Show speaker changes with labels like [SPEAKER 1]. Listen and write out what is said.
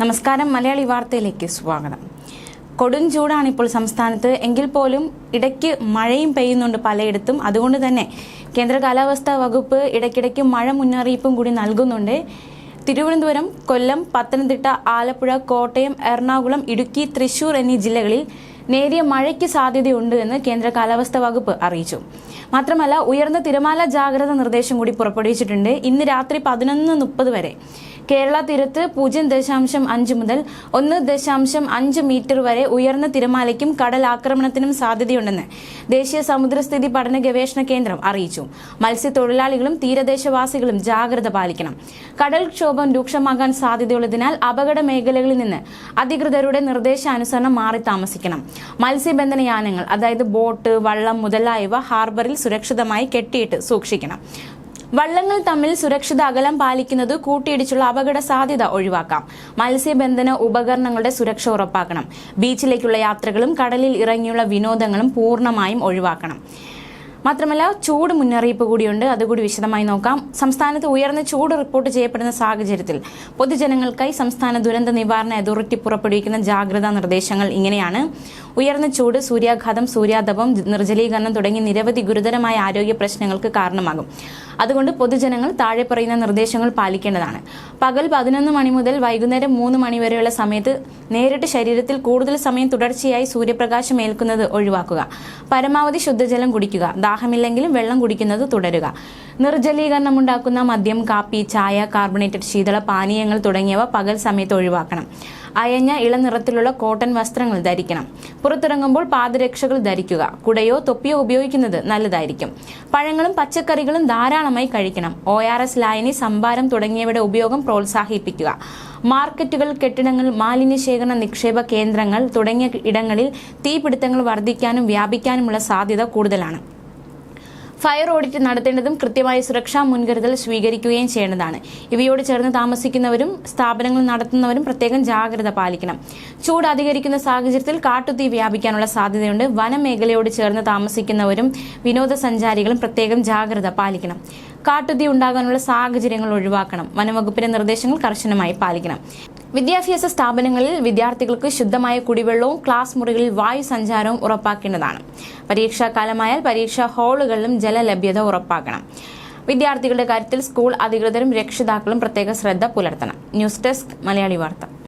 [SPEAKER 1] നമസ്കാരം മലയാളി വാർത്തയിലേക്ക് സ്വാഗതം. കൊടും ചൂടാണ് ഇപ്പോൾ സംസ്ഥാനത്ത്. എങ്കിൽ പോലും ഇടയ്ക്ക് മഴയും പെയ്യുന്നുണ്ട് പലയിടത്തും. അതുകൊണ്ട് തന്നെ കേന്ദ്ര കാലാവസ്ഥാ വകുപ്പ് ഇടയ്ക്കിടയ്ക്ക് മഴ മുന്നറിയിപ്പും കൂടി നൽകുന്നുണ്ട്. തിരുവനന്തപുരം കൊല്ലം പത്തനംതിട്ട ആലപ്പുഴ കോട്ടയം എറണാകുളം ഇടുക്കി തൃശൂർ എന്നീ ജില്ലകളിൽ നേരിയ മഴയ്ക്ക് സാധ്യതയുണ്ട് എന്ന് കേന്ദ്ര കാലാവസ്ഥാ വകുപ്പ് അറിയിച്ചു. മാത്രമല്ല ഉയർന്ന തിരമാല ജാഗ്രത നിർദ്ദേശം കൂടി പുറപ്പെടുവിച്ചിട്ടുണ്ട്. ഇന്ന് രാത്രി പതിനൊന്ന് മുപ്പത് വരെ. കേരള തീരത്ത് പൂജ്യം ദശാംശം അഞ്ച് മുതൽ ഒന്ന് ദശാംശം അഞ്ച് മീറ്റർ വരെ ഉയർന്ന തിരമാലയ്ക്കും കടൽ ആക്രമണത്തിനും സാധ്യതയുണ്ടെന്ന് ദേശീയ സമുദ്രസ്ഥിതി പഠന ഗവേഷണ കേന്ദ്രം അറിയിച്ചു. മത്സ്യത്തൊഴിലാളികളും തീരദേശവാസികളും ജാഗ്രത പാലിക്കണം. കടൽക്ഷോഭം രൂക്ഷമാകാൻ സാധ്യതയുള്ളതിനാൽ അപകട മേഖലകളിൽ നിന്ന് അധികൃതരുടെ നിർദ്ദേശാനുസരണം മാറി താമസിക്കണം. മത്സ്യബന്ധന യാനങ്ങൾ അതായത് ബോട്ട് വള്ളം മുതലായവ ഹാർബറിൽ സുരക്ഷിതമായി കെട്ടിയിട്ട് സൂക്ഷിക്കണം. വള്ളങ്ങൾ തമ്മിൽ സുരക്ഷിത അകലം പാലിക്കുന്നത് കൂട്ടിയിടിച്ചുള്ള അപകട സാധ്യത ഒഴിവാക്കാം. മത്സ്യബന്ധന ഉപകരണങ്ങളുടെ സുരക്ഷ ഉറപ്പാക്കണം. ബീച്ചിലേക്കുള്ള യാത്രകളും കടലിൽ ഇറങ്ങിയുള്ള വിനോദങ്ങളും പൂർണമായും ഒഴിവാക്കണം. മാത്രമല്ല ചൂട് മുന്നറിയിപ്പ് കൂടിയുണ്ട്. അതുകൂടി വിശദമായി നോക്കാം. സംസ്ഥാനത്ത് ഉയർന്ന ചൂട് റിപ്പോർട്ട് ചെയ്യപ്പെടുന്ന സാഹചര്യത്തിൽ പൊതുജനങ്ങൾക്കായി സംസ്ഥാന ദുരന്ത നിവാരണ അതോറിറ്റി പുറപ്പെടുവിക്കുന്ന ജാഗ്രതാ നിർദ്ദേശങ്ങൾ ഇങ്ങനെയാണ്. ഉയർന്ന ചൂട് സൂര്യാഘാതം സൂര്യാതപം നിർജലീകരണം തുടങ്ങി നിരവധി ഗുരുതരമായ ആരോഗ്യ പ്രശ്നങ്ങൾക്ക് കാരണമാകും. അതുകൊണ്ട് പൊതുജനങ്ങൾ താഴെ പറയുന്ന നിർദ്ദേശങ്ങൾ പാലിക്കേണ്ടതാണ്. പകൽ പതിനൊന്ന് മണി മുതൽ വൈകുന്നേരം മൂന്ന് മണി വരെയുള്ള സമയത്ത് നേരിട്ട് ശരീരത്തിൽ കൂടുതൽ സമയം തുടർച്ചയായി സൂര്യപ്രകാശം ഏൽക്കുന്നത് ഒഴിവാക്കുക. പരമാവധി ശുദ്ധജലം കുടിക്കുക. ദാഹമില്ലെങ്കിലും വെള്ളം കുടിക്കുന്നത് തുടരുക. നിർജലീകരണം ഉണ്ടാക്കുന്ന മദ്യം കാപ്പി ചായ കാർബണേറ്റഡ് ശീതള പാനീയങ്ങൾ തുടങ്ങിയവ പകൽ സമയത്ത് ഒഴിവാക്കണം. അയഞ്ഞ ഇളനിറത്തിലുള്ള കോട്ടൺ വസ്ത്രങ്ങൾ ധരിക്കണം. പുറത്തിറങ്ങുമ്പോൾ പാദരക്ഷകൾ ധരിക്കുക. കുടയോ തൊപ്പിയോ ഉപയോഗിക്കുന്നത് നല്ലതായിരിക്കും. പഴങ്ങളും പച്ചക്കറികളും ധാരാളമായി കഴിക്കണം. ഒ ആർ എസ് ലായനി സംഭാരം തുടങ്ങിയവയുടെ ഉപയോഗം പ്രോത്സാഹിപ്പിക്കുക. മാർക്കറ്റുകൾ കെട്ടിടങ്ങൾ മാലിന്യ ശേഖരണ നിക്ഷേപ കേന്ദ്രങ്ങൾ തുടങ്ങിയ ഇടങ്ങളിൽ തീപിടുത്തങ്ങൾ വർദ്ധിക്കാനും വ്യാപിക്കാനുമുള്ള സാധ്യത കൂടുതലാണ്. ഫയർ ഓഡിറ്റ് നടത്തേണ്ടതും കൃത്യമായ സുരക്ഷാ മുൻകരുതൽ സ്വീകരിക്കുകയും ചെയ്യേണ്ടതാണ്. ഇവയോട് ചേർന്ന് താമസിക്കുന്നവരും സ്ഥാപനങ്ങൾ നടത്തുന്നവരും പ്രത്യേകം ജാഗ്രത പാലിക്കണം. ചൂട് അധികരിക്കുന്ന സാഹചര്യത്തിൽ കാട്ടുതീ വ്യാപിക്കാനുള്ള സാധ്യതയുണ്ട്. വനമേഖലയോട് ചേർന്ന് താമസിക്കുന്നവരും വിനോദസഞ്ചാരികളും പ്രത്യേകം ജാഗ്രത പാലിക്കണം. കാട്ടുതീ ഉണ്ടാകാനുള്ള സാഹചര്യങ്ങൾ ഒഴിവാക്കണം. വനംവകുപ്പിന്റെ നിർദ്ദേശങ്ങൾ കർശനമായി പാലിക്കണം. വിദ്യാഭ്യാസ സ്ഥാപനങ്ങളിൽ വിദ്യാർത്ഥികൾക്ക് ശുദ്ധമായ കുടിവെള്ളവും ക്ലാസ് മുറികളിൽ വായു സഞ്ചാരവും ഉറപ്പാക്കേണ്ടതാണ്. പരീക്ഷാകാലമായാൽ പരീക്ഷാ ഹാളുകളിലും ജലലഭ്യത ഉറപ്പാക്കണം. വിദ്യാർത്ഥികളുടെ കാര്യത്തിൽ സ്കൂൾ അധികൃതരും രക്ഷിതാക്കളും പ്രത്യേക ശ്രദ്ധ പുലർത്തണം. ന്യൂസ് ഡെസ്ക് മലയാളി വാർത്ത.